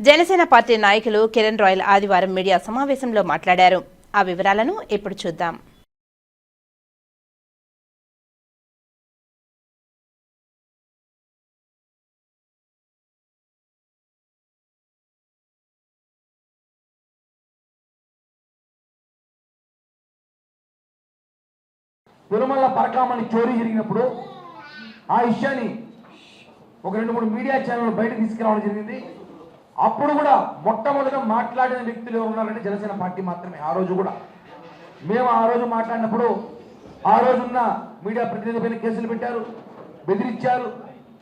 Janasena party నాయకులు Kiran royal ఆదివారం media సమావేశంలో మాట్లాడారు. ఆ వివరాలను ఇప్పుడు చూద్దాం. తిరుమల పరకామని చోరీ జరిగినప్పుడు ఆ విషయాన్ని ఒక రెండు మూడు మీడియా ఛానల్ బయట తీసుకురావడం జరిగింది. అప్పుడు కూడా మొట్టమొదట మాట్లాడిన వ్యక్తులు ఎవరు ఉన్నారంటే జనసేన పార్టీ మాత్రమే ఆ రోజు కూడా. మేము ఆ రోజు మాట్లాడినప్పుడు ఆ రోజున్న మీడియా ప్రతినిధి పైన కేసులు పెట్టారు బెదిరించారు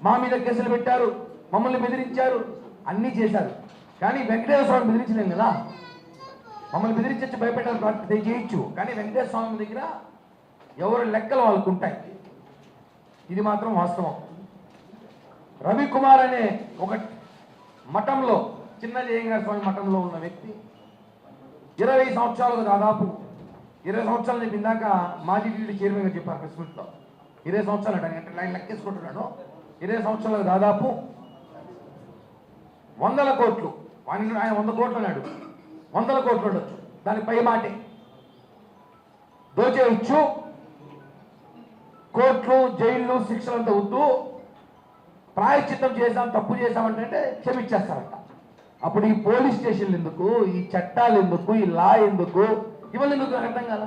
మా మీద కేసులు పెట్టారు మమ్మల్ని బెదిరించారు అన్నీ చేశారు. కానీ వెంకటేశ్వర స్వామి బెదిరించలేం కదా? మమ్మల్ని బెదిరించచ్చు భయపెట్టాలి చేయొచ్చు. కానీ వెంకటేశ్వర స్వామి దగ్గర ఎవరి లెక్కలు వాళ్ళకు ఉంటాయి. ఇది మాత్రం వాస్తవం. రవికుమార్ అనే ఒక మఠంలో చిన్న జయంగార స్వామి మఠంలో ఉన్న వ్యక్తి ఇరవై సంవత్సరాలకు దాదాపు ఇరవై సంవత్సరాలు చెప్పి ఇందాక మాజీ టీడీ చైర్మన్ గారు చెప్పారు ప్రెస్ మీట్లో ఇరవై సంవత్సరాలు అంటే అంటే ఆయన లెక్కేసుకుంటున్నాడు ఇరవై సంవత్సరాలకు దాదాపు వందల కోట్లు ఆయన ఆయన వంద కోట్లు అన్నాడు. వందల కోట్లు ఉండొచ్చు. దాని పై మాటే. దోచేయచ్చు. కోట్లు జైళ్ళు శిక్షలంతా వద్దు. ప్రాయశ్చిత్తం చేసాం తప్పు చేసామంటే క్షమించేస్తారంట. అప్పుడు ఈ పోలీస్ స్టేషన్లు ఎందుకు ఈ చట్టాలు ఎందుకు ఈ లా ఎందుకు ఇవన్నీ ఎందుకు అర్థం కాల?